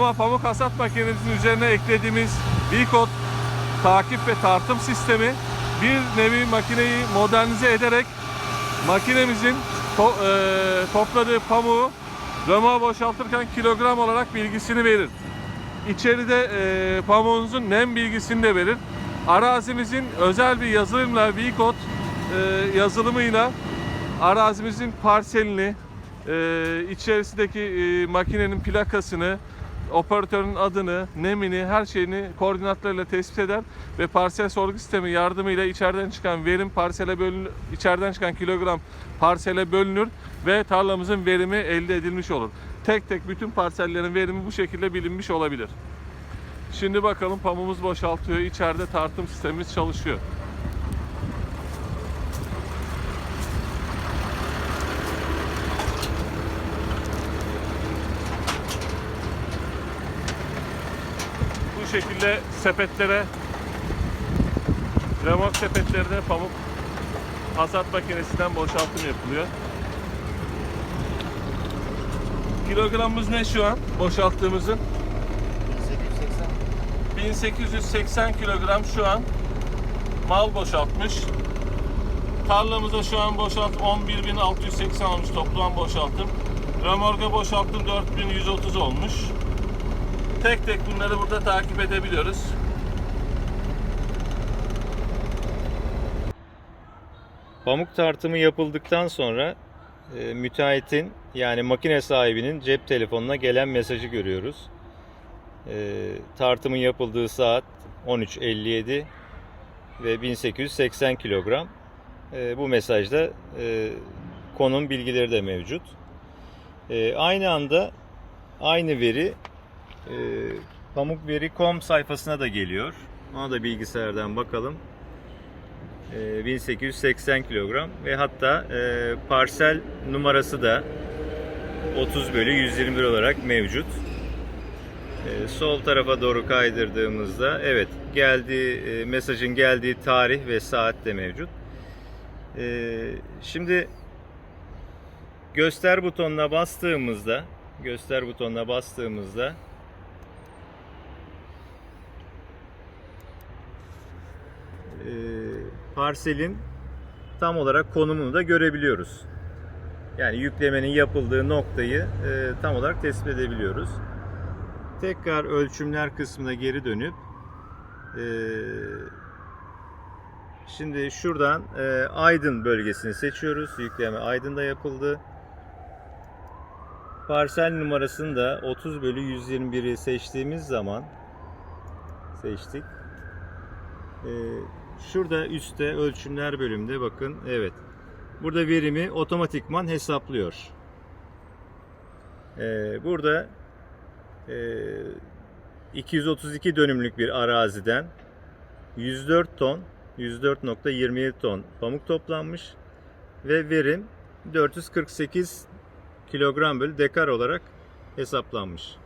Ama pamuk hasat makinemizin üzerine eklediğimiz V-Code takip ve tartım sistemi bir nevi makineyi modernize ederek makinemizin to- e, topladığı pamuğu römoğa boşaltırken kilogram olarak bilgisini verir. İçeride e, pamuğunuzun nem bilgisini de verir. Arazimizin özel bir yazılımla V-Code e, yazılımıyla arazimizin parselini, e, içerisindeki e, makinenin plakasını, operatörün adını, nemini, her şeyini koordinatlarıyla tespit eder ve parsel sorgu sistemi yardımıyla içeriden çıkan verim parsele bölünür, içeriden çıkan kilogram parsele bölünür ve tarlamızın verimi elde edilmiş olur. Tek tek bütün parsellerin verimi bu şekilde bilinmiş olabilir. Şimdi bakalım pamuğumuz boşaltıyor. İçeride tartım sistemimiz çalışıyor. Şekilde sepetlere remork sepetlerine pamuk hasat makinesinden boşaltım yapılıyor. Kilogramımız ne şu an boşalttığımızın? 1880 kilogram şu an mal boşaltmış. Tarlamıza şu an boşalt 11.680 olmuş toplam boşaltım. Römorga boşalttım 4130 olmuş. Tek tek bunları burada takip edebiliyoruz. Pamuk tartımı yapıldıktan sonra e, müteahhitin yani makine sahibinin cep telefonuna gelen mesajı görüyoruz. E, tartımın yapıldığı saat 13.57 ve 1880 kilogram. E, bu mesajda e, konum bilgileri de mevcut. E, aynı anda aynı veri e, pamukveri.com sayfasına da geliyor. Ona da bilgisayardan bakalım. E, 1880 kilogram ve hatta e, parsel numarası da 30 bölü 121 olarak mevcut. E, sol tarafa doğru kaydırdığımızda evet geldiği e, mesajın geldiği tarih ve saat de mevcut. E, şimdi göster butonuna bastığımızda göster butonuna bastığımızda e, parselin tam olarak konumunu da görebiliyoruz. Yani yüklemenin yapıldığı noktayı e, tam olarak tespit edebiliyoruz. Tekrar ölçümler kısmına geri dönüp e, şimdi şuradan e, Aydın bölgesini seçiyoruz. Yükleme Aydın'da yapıldı. Parsel numarasını da 30 bölü 121'i seçtiğimiz zaman seçtik. Ee, şurada üstte ölçümler bölümünde bakın evet. Burada verimi otomatikman hesaplıyor. Ee, burada e, 232 dönümlük bir araziden 104 ton 104.27 ton pamuk toplanmış ve verim 448 kilogram bölü dekar olarak hesaplanmış.